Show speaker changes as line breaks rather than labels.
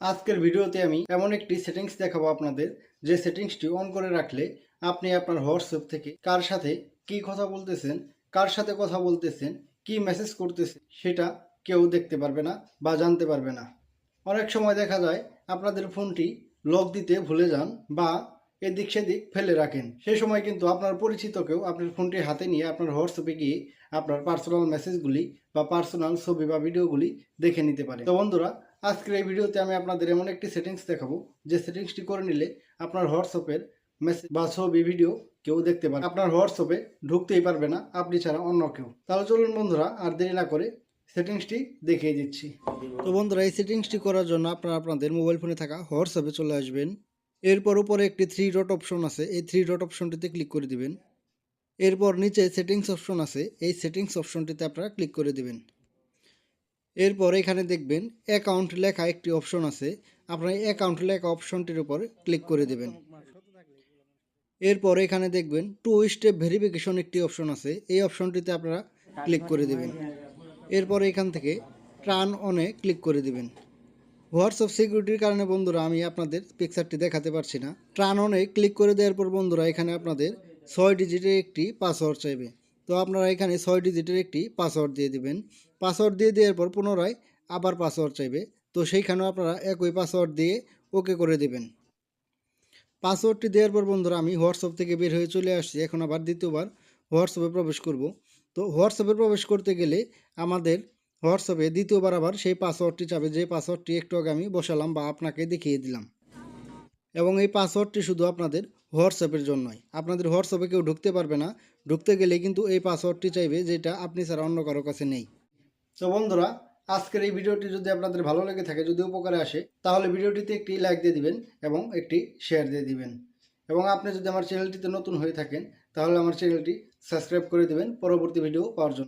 আজকের ভিডিওতে আমি এমন একটি সেটিংস দেখাবো আপনাদের, যে সেটিংসটি অন করে রাখলে আপনি আপনার হোয়াটসঅ্যাপ থেকে কার সাথে কি কথা বলতেছেন, কার সাথে কথা বলতেছেন, কি মেসেজ করতেছেন, সেটা কেউ দেখতে পারবে না বা জানতে পারবে না। অনেক সময় দেখা যায় আপনাদের ফোনটি লক দিতে ভুলে যান বা এদিক সেদিক ফেলে রাখেন। সেই সময় কিন্তু আপনার পরিচিত কেউ আপনার ফোনটি হাতে নিয়ে আপনার হোয়াটসঅ্যাপে গিয়ে আপনার পার্সোনাল মেসেজগুলি বা পার্সোনাল ছবি বা ভিডিওগুলি দেখে নিতে পারে। তো বন্ধুরা আজকের এই ভিডিওতে আমি আপনাদের এমন একটি সেটিংস দেখাবো, যে সেটিংসটি করে নিলে আপনার হোয়াটসঅ্যাপের মেসেজ বা ছবি ভিডিও কেউ দেখতে পারে আপনার হোয়াটসঅ্যাপে ঢুকতেই পারবে না, আপনি ছাড়া অন্য কেউ। তাহলে চলুন বন্ধুরা, আর দেরি না করে সেটিংসটি দেখিয়ে দিচ্ছি। তো বন্ধুরা, এই সেটিংসটি করার জন্য আপনারা আপনাদের মোবাইল ফোনে থাকা হোয়াটসঅ্যাপে চলে আসবেন। এরপর উপরে একটি থ্রি ডট অপশন আছে, এই থ্রি ডট অপশনটিতে ক্লিক করে দিবেন। এরপর নিচে সেটিংস অপশন আছে, এই সেটিংস অপশনটিতে আপনারা ক্লিক করে দিবেন। এরপর এখানে দেখবেন অ্যাকাউন্ট লেখা একটি অপশন আছে। আপনার অ্যাকাউন্ট লেখা অপশনটির উপর ক্লিক করে দেবেন। এরপর এখানে দেখবেন টু স্টেপ ভেরিফিকেশন একটি অপশন আছে। এই অপশনটিতে আপনারা ক্লিক করে দেবেন। এরপর এখান থেকে ট্রান অনে ক্লিক করে দিবেন। হোয়াটসঅ্যাপ সিকিউরিটির কারণে বন্ধুরা, আমি আপনাদের পিকচারটি দেখাতে পারছি না। ট্রান অনে ক্লিক করে দেওয়ার পর বন্ধুরা, এখানে আপনাদের ছয় ডিজিটের একটি পাসওয়ার্ড চাইবে। তো আপনারা এখানে ছয় ডিজিটের একটি পাসওয়ার্ড দিয়ে দিবেন। পাসওয়ার্ড দিয়ে দেওয়ার পর পুনরায় আবার পাসওয়ার্ড চাইবে। তো সেইখানেও আপনারা একই পাসওয়ার্ড দিয়ে ওকে করে দেবেন। পাসওয়ার্ডটি দেওয়ার পর বন্ধুরা আমি হোয়াটসঅ্যাপ থেকে বের হয়ে চলে আসছি। এখন আবার দ্বিতীয়বার হোয়াটসঅ্যাপে প্রবেশ করব। তো হোয়াটসঅ্যাপে প্রবেশ করতে গেলে আমাদের হোয়াটসঅ্যাপে দ্বিতীয়বার আবার সেই পাসওয়ার্ডটি চাবে। যে পাসওয়ার্ডটি একটু আগে আমি বসালাম বা আপনাকে দেখিয়ে দিলাম। এবং এই পাসওয়ার্ডটি শুধু আপনাদের হোয়াটসঅ্যাপের জন্যই। আপনাদের হোয়াটসঅ্যাপে কেউ ঢুকতে পারবে না। ঢুকতে গেলে কিন্তু এই পাসওয়ার্ডটি চাইবে যেটা আপনি ছাড়া অন্য কারও কাছে নেই। তো বন্ধুরা, আজকের এই ভিডিওটি যদি আপনাদের ভালো লেগে থাকে, যদি উপকারে আসে, তাহলে ভিডিওটিতে একটি লাইক দিয়ে দিবেন এবং একটি শেয়ার দিয়ে দিবেন। এবং আপনি যদি আমার চ্যানেলটিতে নতুন হয়ে থাকেন, তাহলে আমার চ্যানেলটি সাবস্ক্রাইব করে দিবেন। পরবর্তী ভিডিও পাওয়ার জন্য।